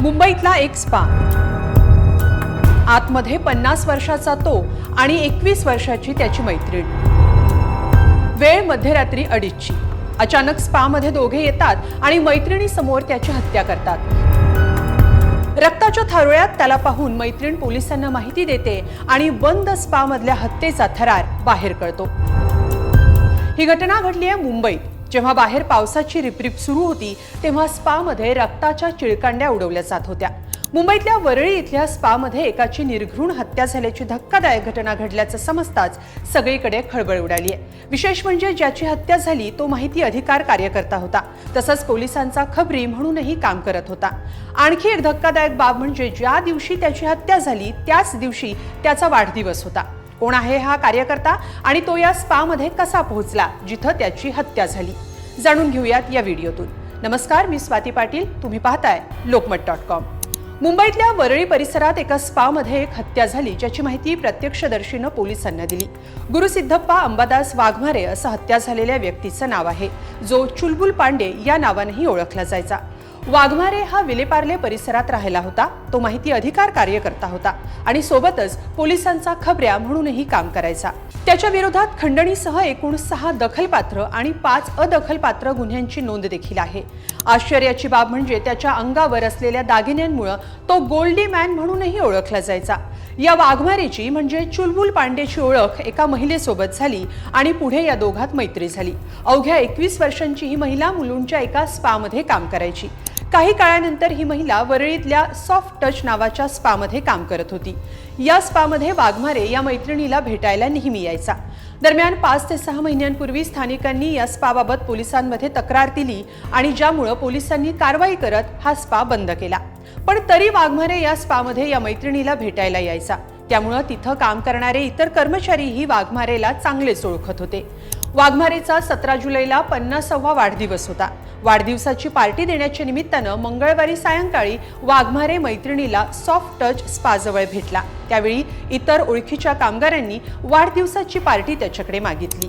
मुंबईतला एक स्पा. आतमध्ये पन्नास वर्षाचा तो आणि एकवीस वर्षाची त्याची मैत्रीण. वेळ मध्यरात्री अडीचची. अचानक स्पामध्ये दोघे येतात आणि मैत्रिणीसमोर त्याची हत्या करतात. रक्ताच्या थारोळ्यात त्याला पाहून मैत्रीण पोलिसांना माहिती देते आणि बंद स्पामधल्या हत्येचा थरार बाहेर कळतो. ही घटना घडली आहे मुंबईत. जेव्हा बाहेर पावसाची रिपरिप सुरू होती तेव्हा स्पामध्ये रक्ताच्या चिळकांड्या उडवल्या जात होत्या. मुंबईतल्या वरळी इथल्या स्पामध्ये एकाची निर्घृण हत्या झाल्याची धक्कादायक घटना घडल्याचं समजताच सगळीकडे खळबळ उडाली आहे विशेष म्हणजे ज्याची हत्या झाली तो माहिती अधिकार कार्यकर्ता होता. तसंच पोलिसांचा खबरी म्हणूनही काम करत होता. आणखी एक धक्कादायक बाब म्हणजे ज्या दिवशी त्याची हत्या झाली त्याच दिवशी त्याचा वाढदिवस होता. कोण आहे हा कार्यकर्ता आणि तो या स्पामध्ये कसा पोहोचला जिथं त्याची हत्या झाली? जाणून घेऊयात या व्हिडिओतून. नमस्कार मी स्वाती पाटील. तुम्ही पाहताय लोकमत डॉट कॉम. मुंबईतल्या वरळी परिसरात एका स्पामध्ये एक हत्या झाली ज्याची माहिती प्रत्यक्षदर्शीनं पोलिसांना दिली. गुरुसिद्धप्पा अंबादास वाघमारे असं हत्या झालेल्या व्यक्तीचं नाव आहे. जो चुलबुल पांडे या नावानेही ओळखला जायचा. वाघमारे हा विलेपार्ले परिसरात राहिला होता. तो माहिती अधिकार कार्यकर्ता होता आणि सोबतच पोलिसांचा खबऱ्या म्हणूनही काम करायचा. त्याच्या विरोधात खंडणीसह एकूण सहा दखलपात्र आणि पाच अदखलपात्र गुन्ह्यांची नोंद देखील आहे. आश्चर्याची बाब म्हणजे त्याच्या अंगावर असलेल्या दागिन्यांमुळे तो गोल्डी मॅन म्हणूनही ओळखला जायचा. या वाघमारेची म्हणजे चुलबुल पांडेची ओळख एका महिलेसोबत झाली आणि पुढे या दोघात मैत्री झाली. अवघ्या एकवीस वर्षांची ही महिला मुलुंडच्या एका स्पामध्ये काम करायची. काही काळानंतर ही महिला वरळीतल्या सॉफ्ट टच नावाच्या स्पामध्ये काम करत होती. या स्पामध्ये वाघमारे या मैत्रिणीला भेटायला नेहमी यायचा. दरम्यान पाच ते सहा महिन्यांपूर्वी स्थानिकांनी या स्पाबाबत पोलिसांमध्ये तक्रार दिली आणि ज्यामुळं पोलिसांनी कारवाई करत हा स्पा बंद केला. पण तरी वाघमारे या स्पामध्ये या मैत्रिणीला भेटायला यायचा. त्यामुळं तिथं काम करणारे इतर कर्मचारीही वाघमारेला चांगलेच ओळखत होते. वाघमारेचा सतरा जुलैला पन्नासावा वाढदिवस होता. वाढदिवसाची पार्टी देण्याच्या निमित्तानं मंगळवारी सायंकाळी वाघमारे मैत्रिणीला सॉफ्ट टच स्पाजवळ भेटला. त्यावेळी इतर ओळखीच्या कामगारांनी वाढदिवसाची पार्टी त्याच्याकडे मागितली.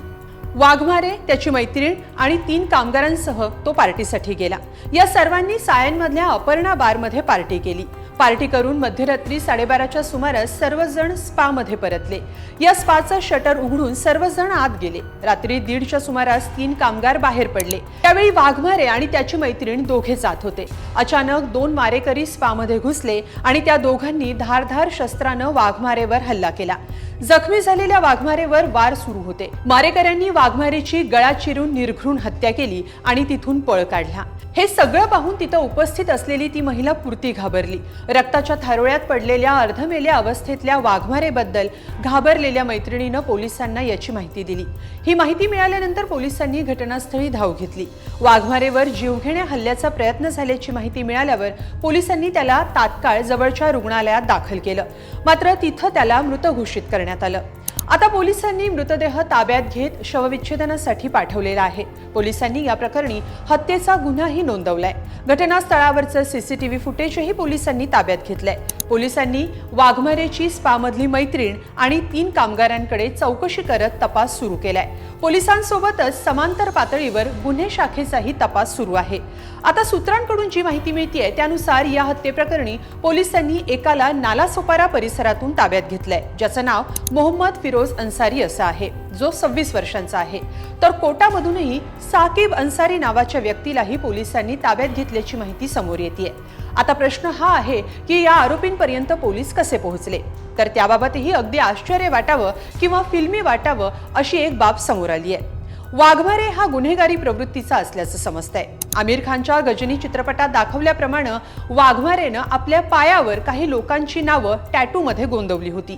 वाघमारे त्याची मैत्रीण आणि तीन कामगारांसह तो पार्टीसाठी गेला. या सर्वांनी सायनमधल्या अपर्णा बारमध्ये पार्टी केली. पार्टी करून मध्यरात्री साडेबाराच्या सुमारास सर्वजण स्पामध्ये परतले. या स्पाचं शटर उघडून सर्वजण आत गेले. रात्री दीडच्या सुमारास तीन कामगार बाहेर पडले. त्यावेळी वाघमारे आणि त्याची मैत्रीण दोघे जात होते. अचानक दोन मारेकरी स्पामध्ये घुसले आणि त्या दोघांनी धारधार शस्त्रानं वाघमारेवर हल्ला केला. जखमी झालेल्या वाघमारेवर वार सुरू होते. मारेकऱ्यांनी वाघमारेची गळा चिरून निर्घृण हत्या केली आणि तिथून पळ काढला. हे सगळं पाहून तिथं उपस्थित असलेली ती महिला पुरती घाबरली. रक्ताच्या थारोळ्यात पडलेल्या अर्धमेल्या अवस्थेतल्या वाघमारेबद्दल घाबरलेल्या मैत्रिणीनं पोलिसांना याची माहिती दिली. ही माहिती मिळाल्यानंतर पोलिसांनी घटनास्थळी धाव घेतली. वाघमारेवर जीवघेण्या हल्ल्याचा प्रयत्न झाल्याची माहिती मिळाल्यावर पोलिसांनी त्याला तात्काळ जवळच्या रुग्णालयात दाखल केलं. मात्र तिथं त्याला मृत घोषित करण्यात आलं. आता पोलिसांनी मृतदेह ताब्यात घेत शवविच्छेदनासाठी पाठवलेला आहे. पोलिसांनी या प्रकरणी हत्येचा गुन्हाही नोंदवलाय. घटनास्थळावरचं सीसीटीव्ही फुटेजही पोलिसांनी ताब्यात घेतलंय. पोलिसांनी वाघमारेची स्पामधली मैत्रीण आणि तीन कामगारांकडे चौकशी करत तपास सुरू केलाय. पोलिसांसोबतच समांतर पातळीवर गुन्हे शाखेचाही तपास सुरू आहे. आता सूत्रांकडून जी माहिती मिळतीये त्यानुसार या हत्येप्रकरणी पोलिसांनी एकाला नालासोपारा परिसरातून ताब्यात घेतलंय ज्याचं नाव मोहम्मद फिरोज फिरोज अन्सारी असा आहे. जो सव्वीस वर्षांचा आहे. तर कोटामधूनही साकिब अन्सारी नावाच्या व्यक्तीलाही पोलिसांनी ताब्यात घेतल्याची माहिती समोर येते आता प्रश्न हा आहे की या आरोपींपर्यंत पोलीस कसे पोहोचले? तर त्याबाबतही अगदी आश्चर्य वाटावं किंवा फिल्मी वाटावं अशी एक बाब समोर आली आहे वाघमारे हा गुन्हेगारी प्रवृत्तीचा असल्याचं समजतंय. आमिर खानच्या गजनी चित्रपटात दाखवल्याप्रमाणे वाघमारेनं आपल्या पायावर काही लोकांची नावं टॅटूमध्ये गोंदवली होती.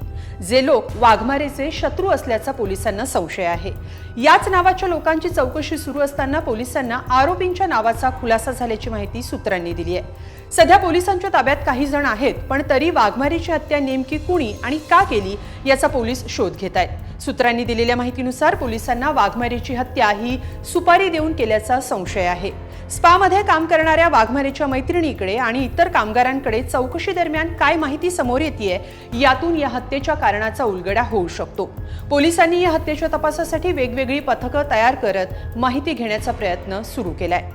जे लोक वाघमारेचे शत्रू असल्याचा पोलिसांना संशय आहे. याच नावाच्या लोकांची चौकशी सुरू असताना पोलिसांना आरोपींच्या नावाचा खुलासा झाल्याची माहिती सूत्रांनी दिली आहे सध्या पोलिसांच्या ताब्यात काही जण आहेत पण तरी वाघमारेची हत्या नेमकी कुणी आणि का केली याचा पोलीस शोध घेत आहेत सूत्रांनी दिलेल्या माहितीनुसार पोलिसांना वाघमारेची हत्या ही सुपारी देऊन केल्याचा संशय आहे. स्पामध्ये काम करणाऱ्या वाघमारेच्या मैत्रिणीकडे आणि इतर कामगारांकडे चौकशी दरम्यान काय माहिती समोर येते यातून या हत्येच्या कारणाचा उलगडा होऊ शकतो. पोलिसांनी या हत्येच्या तपासासाठी वेगवेगळी पथकं तयार करत माहिती घेण्याचा प्रयत्न सुरू केलाय.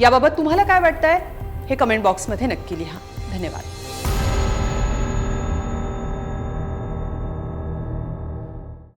याबाबत तुम्हाला काय वाटतंय? हे कमेंट बॉक्समध्ये नक्की लिहा. धन्यवाद.